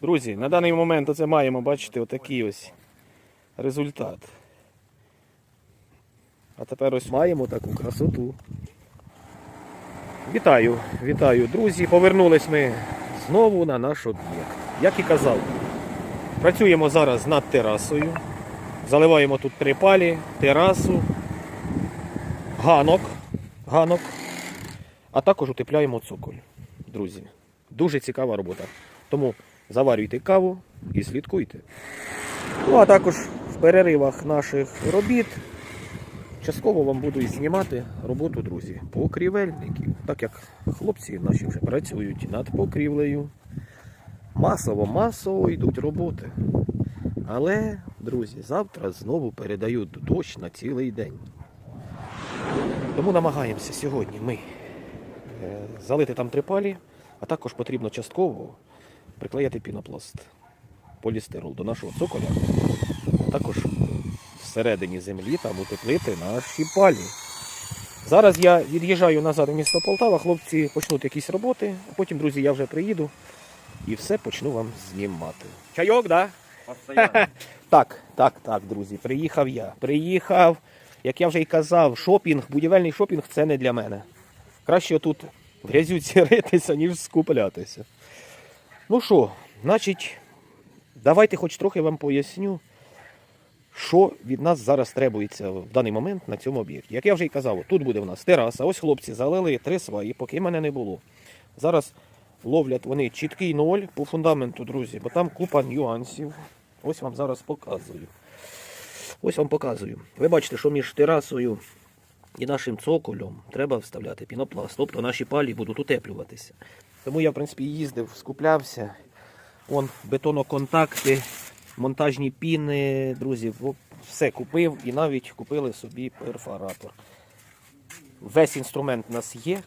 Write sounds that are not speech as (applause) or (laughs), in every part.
Друзі, на даний момент оце маємо, бачите, отакий ось результат. А тепер ось маємо таку красоту. Вітаю, вітаю, друзі. Повернулись ми знову на наш об'єкт. Як і казав, працюємо зараз над терасою. Заливаємо тут три палі, терасу, ганок, ганок, а також утепляємо цоколь. Друзі, дуже цікава робота. Тому заварюйте каву і слідкуйте. Ну а також в переривах наших робіт частково вам буду знімати роботу, друзі, покрівельників. Так як хлопці наші вже працюють над покрівлею. Масово, масово йдуть роботи. Але, друзі, завтра знову передають дощ на цілий день. Тому намагаємося сьогодні ми е, залити там три палі, а також потрібно частково приклеїти пінопласт полістирол до нашого цоколя, а також всередині землі там утеплити наші палі. Зараз я від'їжджаю назад в місто Полтава, хлопці почнуть якісь роботи, а потім, друзі, я вже приїду і все почну вам знімати. Чайок? Да? (laughs) Так, так, так, друзі, приїхав я. Приїхав. Як я вже й казав, шопінг, будівельний шопінг це не для мене. Краще тут в грязюці (laughs) ритися, ніж скуплятися. Ну що, значить, давайте хоч трохи вам поясню, що від нас зараз требується в даний момент на цьому об'єкті. Як я вже й казав, тут буде в нас тераса. Ось хлопці залили три сваї, поки мене не було. Зараз ловлять вони чіткий ноль по фундаменту, друзі, бо там купа нюансів. Ось вам зараз показую. Ось вам показую. Ви бачите, що між терасою і нашим цоколем треба вставляти пінопласт, тобто наші палі будуть утеплюватися. Тому я, в принципі, їздив, скуплявся. Вон бетоноконтакти, монтажні піни, друзі, все купив і навіть купили собі перфоратор. Весь інструмент у нас є,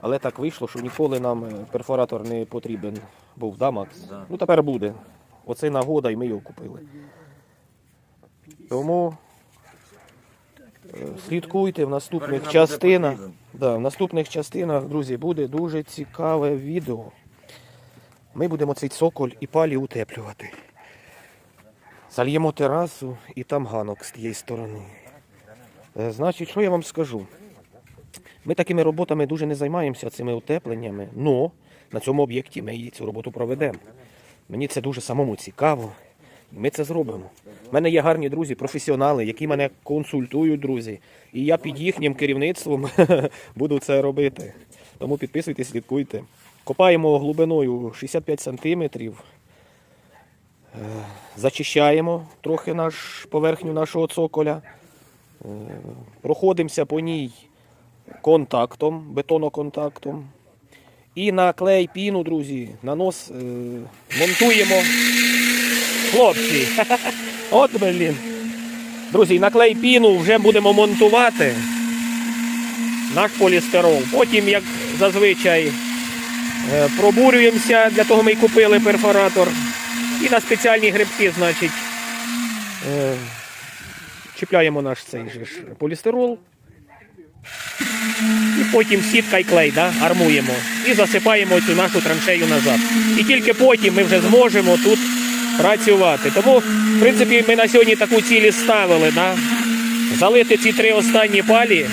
але так вийшло, що ніколи нам е, перфоратор не потрібен був, да, Макс? Да. Ну тепер буде. Оце нагода і ми його купили. Тому слідкуйте в наступних частинах. Да, в наступних частинах, друзі, буде дуже цікаве відео. Ми будемо цей цоколь і палі утеплювати. Зальємо терасу і там ганок з тієї сторони. Е, Значить, що я вам скажу? Ми такими роботами дуже не займаємося цими утепленнями, але на цьому об'єкті ми її цю роботу проведемо. Мені це дуже самому цікаво. Ми це зробимо. У мене є гарні друзі, професіонали, які мене консультують, друзі. І я під їхнім керівництвом (laughs) буду це робити. Тому підписуйтесь, слідкуйте. Копаємо глибиною 65 сантиметрів. Е, Зачищаємо трохи наш, поверхню нашого цоколя. Е, Проходимося по ній контактом, бетоноконтактом. І на клей піну, друзі, нанос е, монтуємо. Хлопці. (laughs) От блін. Друзі, на клей піну вже будемо монтувати наш полістирол. Потім, як зазвичай, е, пробурюємося, для того ми й купили перфоратор. І на спеціальні грибки, значить, е, чіпляємо наш цей же ж полістирол. І потім сітка і клей, да, армуємо. І засипаємо цю нашу траншею назад. І тільки потім ми вже зможемо тут працювати. Тому, в принципі, ми на сьогодні таку ціль і ставили, да? залити ці три останні палі.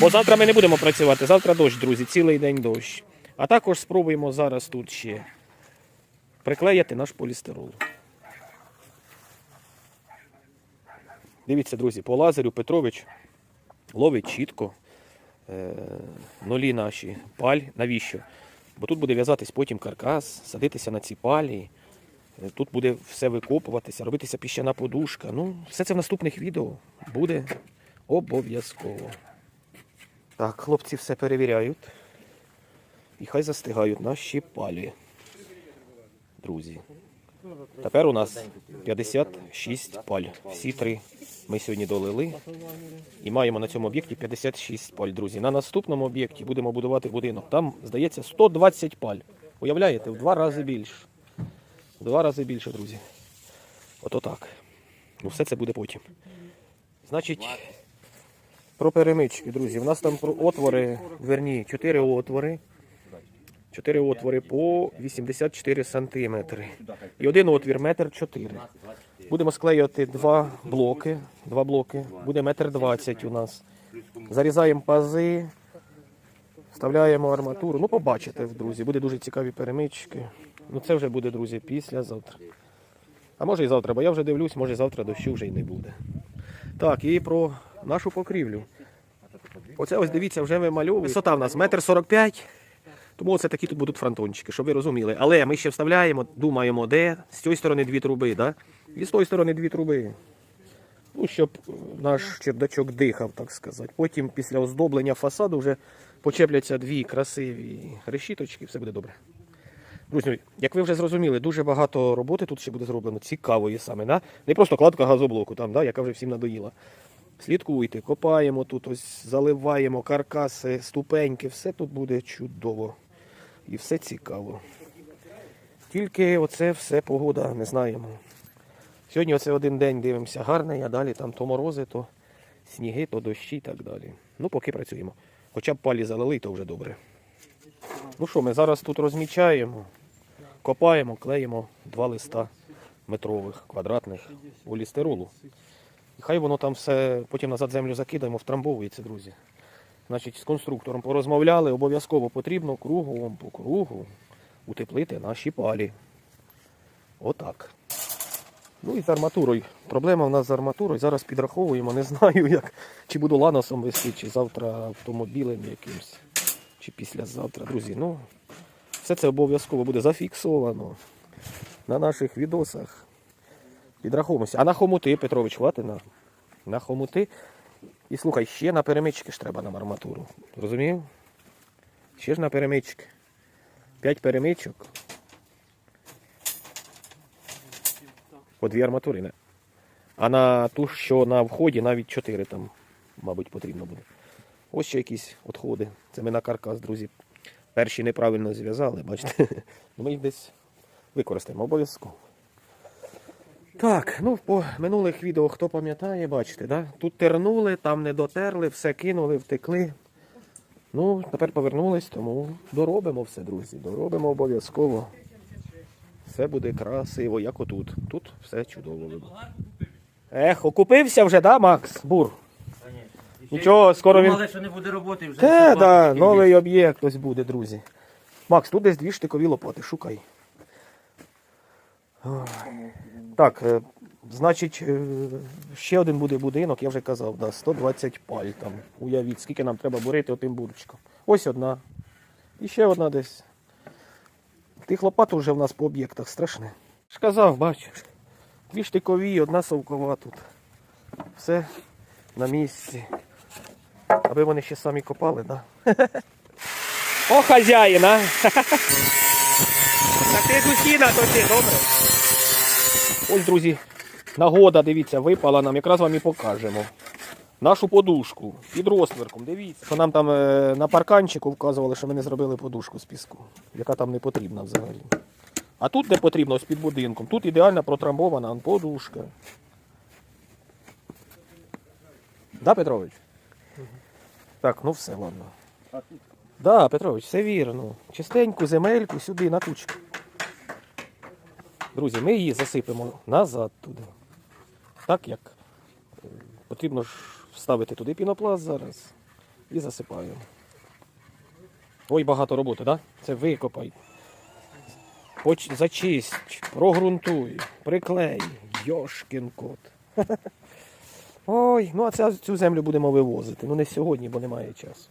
Бо завтра ми не будемо працювати. Завтра дощ, друзі, цілий день дощ. А також спробуємо зараз тут ще приклеїти наш полістирол. Дивіться, друзі, по лазерю Петрович ловить чітко е, нулі наші паль. Навіщо? Бо тут буде в'язатись потім каркас, садитися на ці палі. Е, Тут буде все викопуватися, робитися піщана подушка. Ну, все це в наступних відео буде обов'язково. Так, хлопці все перевіряють. І хай застигають наші палі. Друзі. Тепер у нас 56 паль. Всі три ми сьогодні долили. І маємо на цьому об'єкті 56 паль, друзі. На наступному об'єкті будемо будувати будинок. Там, здається, 120 паль. Уявляєте, в два рази більше. В два рази більше, друзі. Ото так. Ну, все це буде потім. Значить, про перемички, друзі. У нас там про отвори, верні, 4 отвори. Чотири отвори по 84 сантиметри. І один отвір метр чотири. Будемо склеювати два блоки. Два блоки. Буде метр двадцять у нас. Зарізаємо пази, вставляємо арматуру. Ну, побачите, друзі, буде дуже цікаві перемички. Ну це вже буде, друзі, післязавтра. А може і завтра, бо я вже дивлюсь, може завтра дощу вже й не буде. Так, і про нашу покрівлю. Оце ось дивіться, вже вимальовуємо. Висота в нас метр сорок п'ять. Тому оце такі тут будуть фронтончики, щоб ви розуміли. Але ми ще вставляємо, думаємо, де з цієї сторони дві труби, да? і з тої сторони дві труби. Ну, щоб наш чердачок дихав, так сказати. Потім після оздоблення фасаду вже почепляться дві красиві решіточки, все буде добре. Друзі, як ви вже зрозуміли, дуже багато роботи тут ще буде зроблено, цікавої саме. Да? Не просто кладка газоблоку, там, да, яка вже всім надоїла. Слідкуйте, копаємо тут, ось заливаємо каркаси, ступеньки, все тут буде чудово. І все цікаво. Тільки оце все погода, не знаємо. Сьогодні оце один день дивимося гарний, а далі там то морози, то сніги, то дощі і так далі. Ну, поки працюємо. Хоча б палі залили, то вже добре. Ну що, ми зараз тут розмічаємо, копаємо, клеїмо два листа метрових, квадратних полістиролу. І хай воно там все, потім назад землю закидаємо, втрамбовується, друзі. Значить, з конструктором порозмовляли, обов'язково потрібно кругом по кругу утеплити наші палі. Отак. Ну і з арматурою. Проблема в нас з арматурою. Зараз підраховуємо, не знаю, як, чи буду ланосом вести, чи завтра автомобілем якимсь, чи післязавтра. Друзі, ну все це обов'язково буде зафіксовано на наших відосах. Підраховуємося. А на хомути, Петрович, хватить на, на хомути. І слухай, ще на перемички ж треба нам арматуру. Розумів? Ще ж на перемички. П'ять перемичок. По дві арматури, не? А на ту, що на вході, навіть чотири там, мабуть, потрібно буде. Ось ще якісь відходи. Це ми на каркас, друзі. Перші неправильно зв'язали, бачите. (laughs) Ми їх десь використаємо обов'язково. Так, ну по минулих відео, хто пам'ятає, бачите, да? тут тернули, там не дотерли, все кинули, втекли. Ну, тепер повернулись, тому доробимо все, друзі. Доробимо обов'язково. Все буде красиво, як отут. Тут все чудово. Ех, окупився вже, да, Макс? Бур? Нічого, скоро він. Що не буде роботи вже. Те, да, новий об'єкт ось буде, друзі. Макс, тут десь дві штикові лопати, шукай. Так, е, значить, е, ще один буде будинок, я вже казав, да, 120 паль там. Уявіть, скільки нам треба бурити отим бурчиком. Ось одна. І ще одна десь. Тих лопат вже в нас по об'єктах страшне. Ж казав, бачиш. Дві штикові, одна совкова тут. Все на місці. Аби вони ще самі копали, да? (laughs) О, хазяїн, а! (laughs) Так ти сусіда, то ти, добре. Ось, друзі, нагода, дивіться, випала нам, якраз вам і покажемо. Нашу подушку під розтверком, дивіться. Що нам там е, на парканчику вказували, що ми не зробили подушку з піску, яка там не потрібна взагалі. А тут, де потрібно, ось під будинком, тут ідеально протрамбована подушка. Да, Петрович? Так, ну все, ладно. Да, Петрович, все вірно. Чистеньку земельку сюди на кучку. Друзі, ми її засипемо назад туди. Так як е, потрібно ж вставити туди пінопласт зараз і засипаємо. Ой, багато роботи, так? Да? Це викопай. Поч... Зачисть, прогрунтуй, приклей, йошкін кот. (laughs) Ой, ну а ця, цю землю будемо вивозити. Ну не сьогодні, бо немає часу.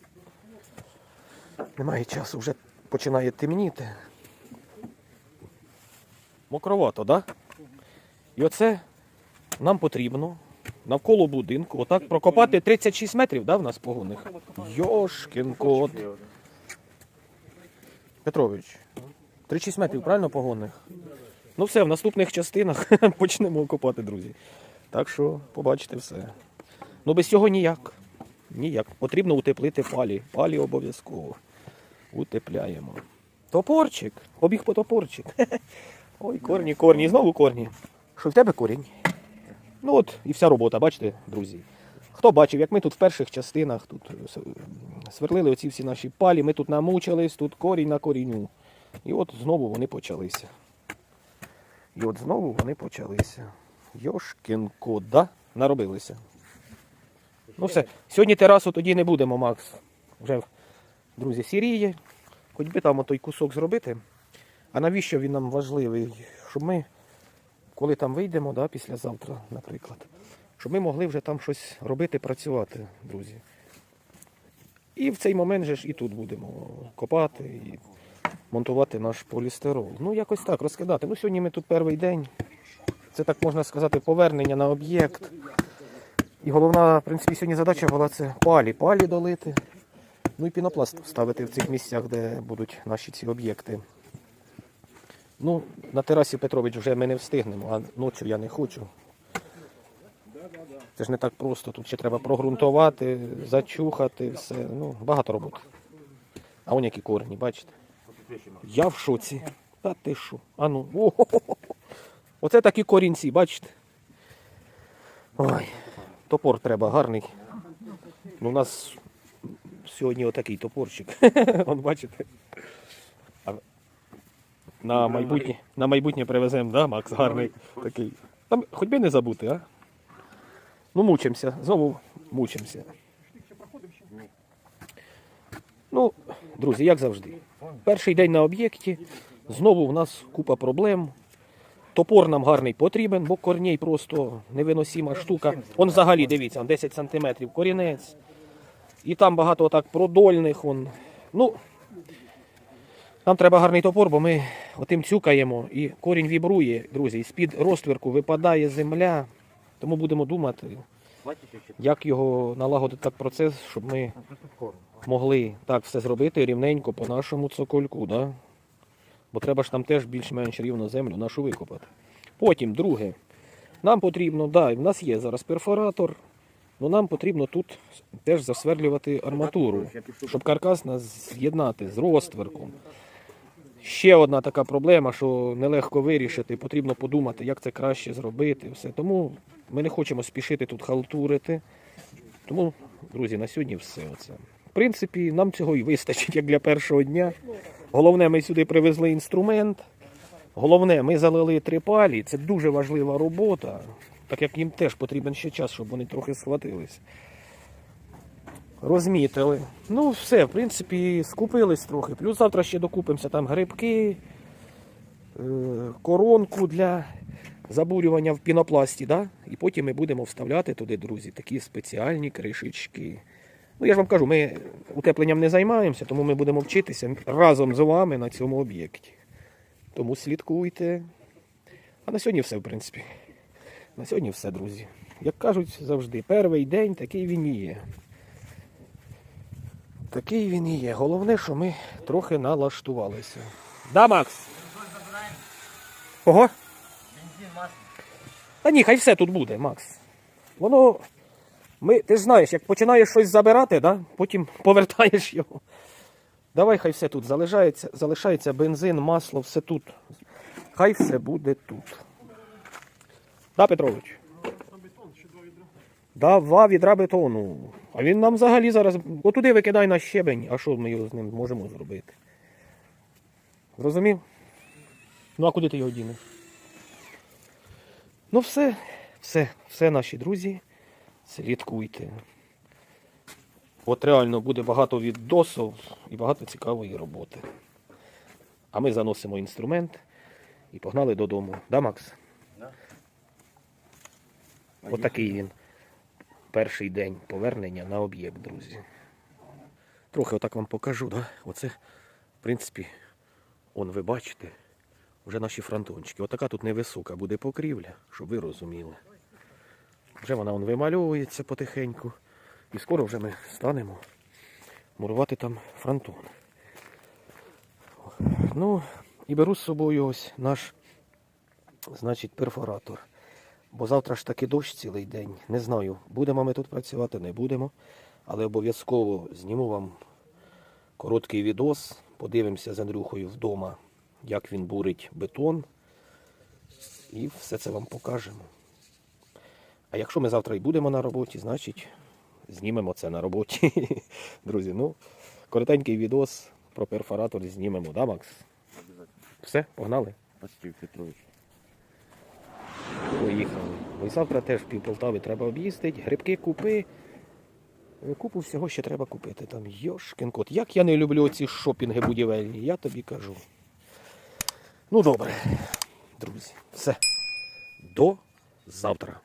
Немає часу, вже починає темніти. Мокровато, так? І оце нам потрібно навколо будинку, отак прокопати 36 метрів, да, в нас погонних? Йошкін кот. Петрович, 36 метрів, правильно погонних? Ну все, в наступних частинах (laughs) почнемо копати, друзі. Так що побачите все. Ну без цього ніяк. Ніяк. Потрібно утеплити палі. Палі обов'язково. Утепляємо. Топорчик. Побіг по топорчик. (laughs) Ой, корні, корні. І знову корні. Що в тебе корінь? Ну от і вся робота, бачите, друзі. Хто бачив, як ми тут в перших частинах тут е, сверлили оці всі наші палі, ми тут намучились, тут корінь на корінню. І от знову вони почалися. І от знову вони почалися. Йошкін кот, да? Наробилися. Ну все, сьогодні терасу тоді не будемо, Макс. Вже, друзі, сіріє. Хоч би там отой кусок зробити. А навіщо він нам важливий? Щоб ми, коли там вийдемо, да, післязавтра, наприклад, щоб ми могли вже там щось робити, працювати, друзі. І в цей момент же ж і тут будемо копати і монтувати наш полістирол. Ну, якось так, розкидати. Ну, сьогодні ми тут перший день. Це так можна сказати, повернення на об'єкт. І головна, в принципі, сьогодні задача була це палі, палі долити. Ну і пінопласт вставити в цих місцях, де будуть наші ці об'єкти. Ну, на терасі Петрович вже ми не встигнемо, а ночі я не хочу. Це ж не так просто. Тут ще треба прогрунтувати, зачухати, все. Ну, багато роботи. А вон які корені, бачите? Я в шоці. Та ти що? А ну. О-хо-хо-хо. Оце такі корінці, бачите? Ой, топор треба гарний. Ну, у нас сьогодні отакий топорчик. (laughs) Вон бачите. На майбутнє, на майбутнє привеземо, да, Макс? Гарний такий. Там хоч би не забути, а? Ну, мучимося, знову мучимося. Ну, друзі, як завжди. Перший день на об'єкті. Знову в нас купа проблем. Топор нам гарний потрібен, бо корней просто невиносима штука. Он взагалі, дивіться, 10 см корінець. І там багато так продольних. Он. Ну, нам треба гарний топор, бо ми отим цюкаємо і корінь вібрує, друзі. З-під розтвірку випадає земля. Тому будемо думати, як його налагодити так процес, щоб ми могли так все зробити рівненько по нашому цокольку. Да? Бо треба ж там теж більш-менш рівно землю нашу викопати. Потім, друге, нам потрібно, да, в нас є зараз перфоратор, але нам потрібно тут теж засверлювати арматуру, щоб каркас нас з'єднати з розтверком. Ще одна така проблема, що нелегко вирішити, потрібно подумати, як це краще зробити. Все. Тому ми не хочемо спішити тут халтурити. Тому, друзі, на сьогодні все. Оце. В принципі, нам цього і вистачить, як для першого дня. Головне, ми сюди привезли інструмент. Головне, ми залили три палі. Це дуже важлива робота, так як їм теж потрібен ще час, щоб вони трохи схватились. Розмітили. Ну, все, в принципі, скупились трохи. Плюс завтра ще докупимося там грибки, е, коронку для забурювання в пінопласті, да? і потім ми будемо вставляти туди, друзі, такі спеціальні кришечки. Ну, я ж вам кажу, ми утепленням не займаємося, тому ми будемо вчитися разом з вами на цьому об'єкті. Тому слідкуйте. А на сьогодні все, в принципі. На сьогодні все, друзі. Як кажуть завжди, перший день такий він і є. Такий він і є. Головне, що ми трохи налаштувалися. Да, Макс? Ого? Бензин, масло. Та ні, хай все тут буде, Макс. Воно. Ми, ти ж знаєш, як починаєш щось забирати, да? потім (laughs) повертаєш його. Давай хай все тут залишається, залишається бензин, масло, все тут. Хай все буде тут. Да, Петрович? Два відра бетону. А він нам взагалі зараз. Отуди викидай на щебень, а що ми його з ним можемо зробити? Зрозумів? Ну а куди ти його дінеш? Ну, все, все, все, наші друзі, слідкуйте. От реально буде багато відосів і багато цікавої роботи. А ми заносимо інструмент і погнали додому. Да, Макс? Да. Отакий він. Перший день повернення на об'єкт, друзі. Трохи отак вам покажу, да? Оце, в принципі, он ви бачите, вже наші фронтончики. Отака тут невисока буде покрівля, щоб ви розуміли. Вже вона он вимальовується потихеньку. І скоро вже ми станемо мурувати там фронтон. Ну, і беру з собою ось наш, значить, перфоратор. Бо завтра ж таки дощ цілий день. Не знаю, будемо ми тут працювати, не будемо. Але обов'язково зніму вам короткий відос. Подивимося з Андрюхою вдома, як він бурить бетон. І все це вам покажемо. А якщо ми завтра і будемо на роботі, значить знімемо це на роботі. (laughs) Друзі, ну, коротенький відос про перфоратор знімемо, да, Макс? Все, погнали? Почти Петрович. Поїхали. Бо завтра теж пів Полтави треба об'їздити, грибки купи. Е, Купу всього ще треба купити. Там йошкін кот. Як я не люблю ці шопінги будівельні, я тобі кажу. Ну добре, друзі, все. До завтра.